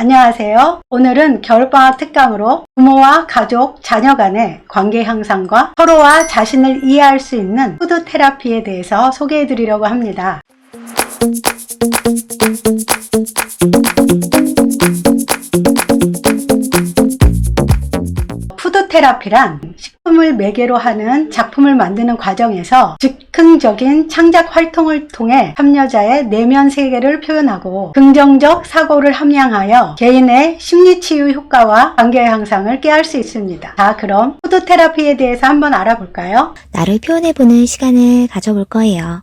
안녕하세요. 오늘은 겨울방학 특강으로 부모와 가족, 자녀 간의 관계 향상과 서로와 자신을 이해할 수 있는 푸드 테라피에 대해서 소개해 드리려고 합니다. 테라피란 식품을 매개로 하는 작품을 만드는 과정에서 즉흥적인 창작 활동을 통해 참여자의 내면 세계를 표현하고 긍정적 사고를 함양하여 개인의 심리 치유 효과와 관계 향상을 깨할 수 있습니다. 자, 그럼 푸드 테라피에 대해서 한번 알아볼까요? 나를 표현해보는 시간을 가져볼 거예요.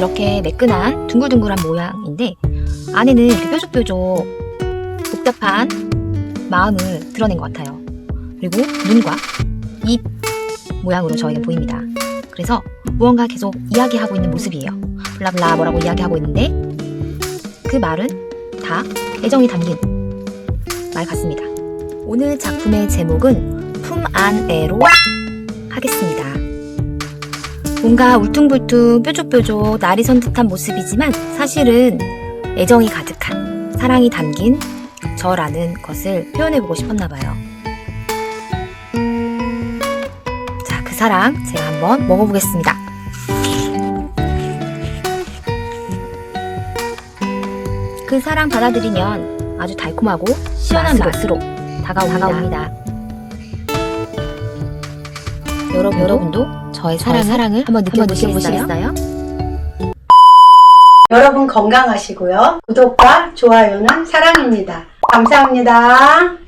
이렇게 매끈한 둥글둥글한 모양인데 안에는 이렇게 뾰족뾰족 복잡한 마음을 드러낸 것 같아요. 그리고 눈과 입 모양으로 저희는 보입니다. 그래서 무언가 계속 이야기하고 있는 모습이에요. 블라블라 뭐라고 이야기하고 있는데 그 말은 다 애정이 담긴 말 같습니다. 오늘 작품의 제목은 품안애로 하겠습니다. 뭔가 울퉁불퉁 뾰족뾰족 날이 선 듯한 모습이지만 사실은 애정이 가득한 사랑이 담긴 저라는 것을 표현해보고 싶었나봐요. 자, 그 사랑 제가 한번 먹어보겠습니다. 그 사랑 받아들이면 아주 달콤하고 시원한 맛으로 다가옵니다. 여러분, 여러분도 저의 사랑, 사랑을 한번 느껴보시겠어요? 여러분 건강하시고요. 구독과 좋아요는 사랑입니다. 감사합니다.